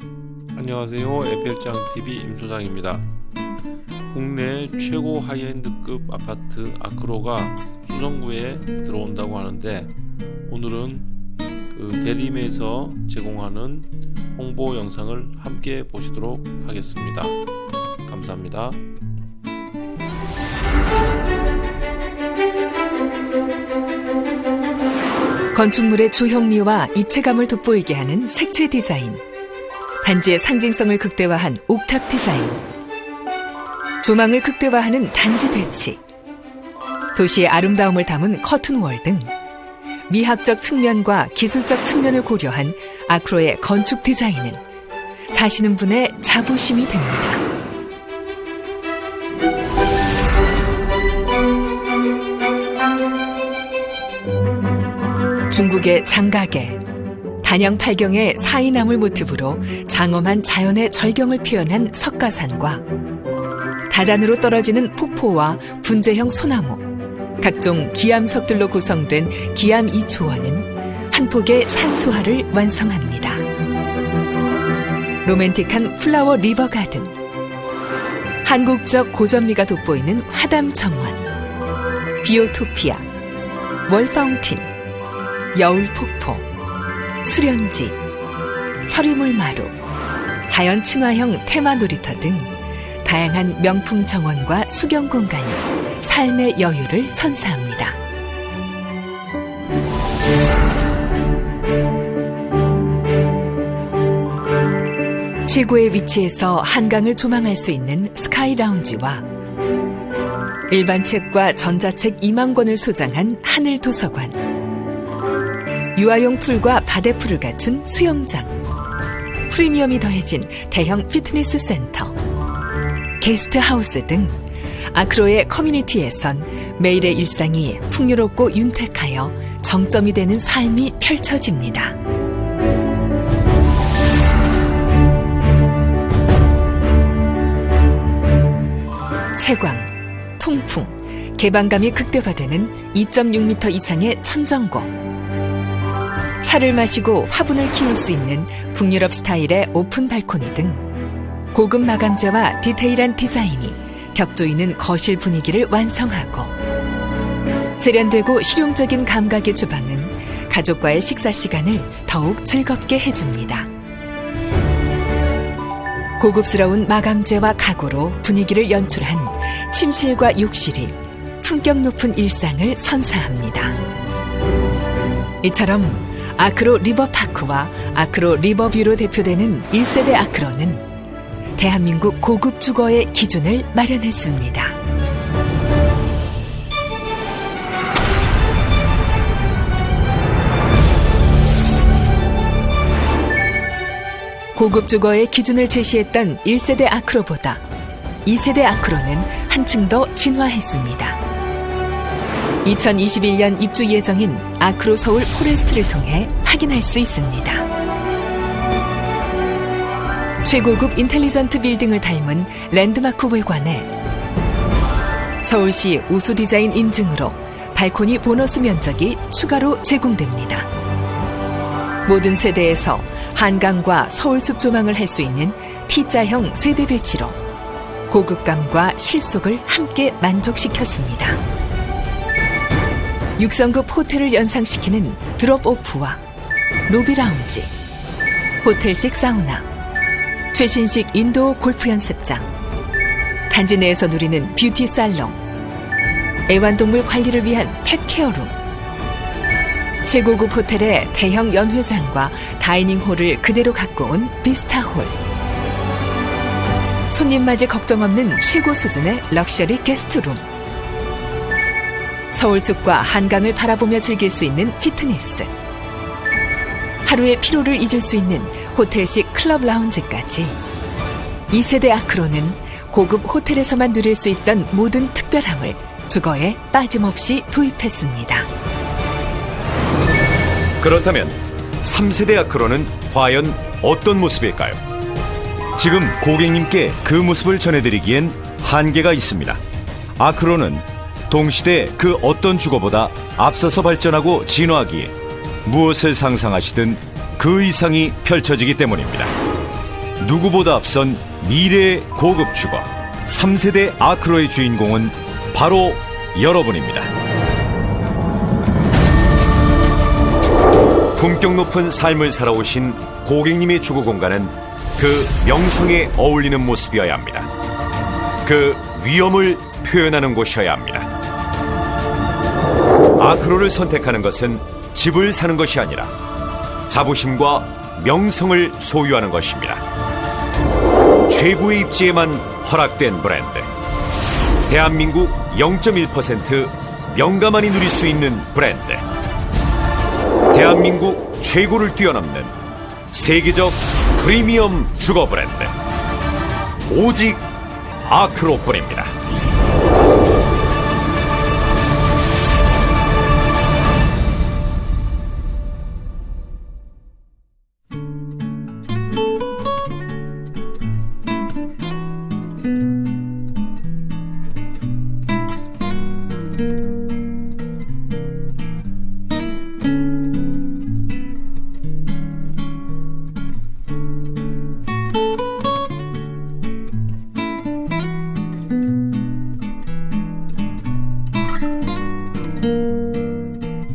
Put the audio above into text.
안녕하세요. 에펠장 TV 임소장입니다. 국내 최고 하이엔드급 아파트 아크로가 수성구에 들어온다고 하는데 오늘은 그 대림에서 제공하는 홍보 영상을 함께 보시도록 하겠습니다. 감사합니다. 건축물의 조형미와 입체감을 돋보이게 하는 색채 디자인. 단지의 상징성을 극대화한 옥탑 디자인. 조망을 극대화하는 단지 배치. 도시의 아름다움을 담은 커튼월 등 미학적 측면과 기술적 측면을 고려한 아크로의 건축 디자인은 사시는 분의 자부심이 됩니다. 중국의 장가게, 단양 팔경의 사이나물 모티브로 장엄한 자연의 절경을 표현한 석가산과 다단으로 떨어지는 폭포와 분재형 소나무, 각종 기암석들로 구성된 기암 이초원은 한 폭의 산수화를 완성합니다. 로맨틱한 플라워 리버 가든, 한국적 고전미가 돋보이는 화담 정원, 비오토피아, 월 파운틴, 여울 폭포, 수련지, 서리물 마루, 자연 친화형 테마 놀이터 등 다양한 명품 정원과 수경 공간이 삶의 여유를 선사합니다. 최고의 위치에서 한강을 조망할 수 있는 스카이 라운지와 일반 책과 전자책 2만 권을 소장한 하늘 도서관. 유아용 풀과 바데풀을 갖춘 수영장, 프리미엄이 더해진 대형 피트니스 센터, 게스트 하우스 등 아크로의 커뮤니티에선 매일의 일상이 풍요롭고 윤택하여 정점이 되는 삶이 펼쳐집니다. 채광, 통풍, 개방감이 극대화되는 2.6m 이상의 천정고. 차를 마시고 화분을 키울 수 있는 북유럽 스타일의 오픈 발코니 등 고급 마감재와 디테일한 디자인이 벽 조이는 거실 분위기를 완성하고 세련되고 실용적인 감각의 주방은 가족과의 식사 시간을 더욱 즐겁게 해줍니다. 고급스러운 마감재와 가구로 분위기를 연출한 침실과 욕실이 품격 높은 일상을 선사합니다. 이처럼 아크로 리버파크와 아크로 리버뷰로 대표되는 1세대 아크로는 대한민국 고급 주거의 기준을 마련했습니다. 고급 주거의 기준을 제시했던 1세대 아크로보다 2세대 아크로는 한층 더 진화했습니다. 2021년 입주 예정인 아크로 서울 포레스트를 통해 확인할 수 있습니다. 최고급 인텔리전트 빌딩을 닮은 랜드마크 외관에 서울시 우수 디자인 인증으로 발코니 보너스 면적이 추가로 제공됩니다. 모든 세대에서 한강과 서울숲 조망을 할 수 있는 T자형 세대 배치로 고급감과 실속을 함께 만족시켰습니다. 육성급 호텔을 연상시키는 드롭오프와 로비 라운지, 호텔식 사우나, 최신식 인도어 골프 연습장, 단지 내에서 누리는 뷰티 살롱, 애완동물 관리를 위한 펫 케어룸, 최고급 호텔의 대형 연회장과 다이닝홀을 그대로 갖고 온 비스타홀, 손님 맞이 걱정 없는 최고 수준의 럭셔리 게스트룸, 서울숲과 한강을 바라보며 즐길 수 있는 피트니스. 하루의 피로를 잊을 수 있는 호텔식 클럽 라운지까지. 2세대 아크로는 고급 호텔에서만 누릴 수 있던 모든 특별함을 주거에 빠짐없이 도입했습니다. 그렇다면 3세대 아크로는 과연 어떤 모습일까요? 지금 고객님께 그 모습을 전해드리기엔 한계가 있습니다. 아크로는 동시대 그 어떤 주거보다 앞서서 발전하고 진화하기에 무엇을 상상하시든 그 이상이 펼쳐지기 때문입니다. 누구보다 앞선 미래의 고급 주거 3세대 아크로의 주인공은 바로 여러분입니다. 품격 높은 삶을 살아오신 고객님의 주거 공간은 그 명성에 어울리는 모습이어야 합니다. 그 위엄을 표현하는 곳이어야 합니다. 아크로를 선택하는 것은 집을 사는 것이 아니라 자부심과 명성을 소유하는 것입니다. 최고의 입지에만 허락된 브랜드. 대한민국 0.1% 명가만이 누릴 수 있는 브랜드. 대한민국 최고를 뛰어넘는 세계적 프리미엄 주거 브랜드. 오직 아크로뿐입니다.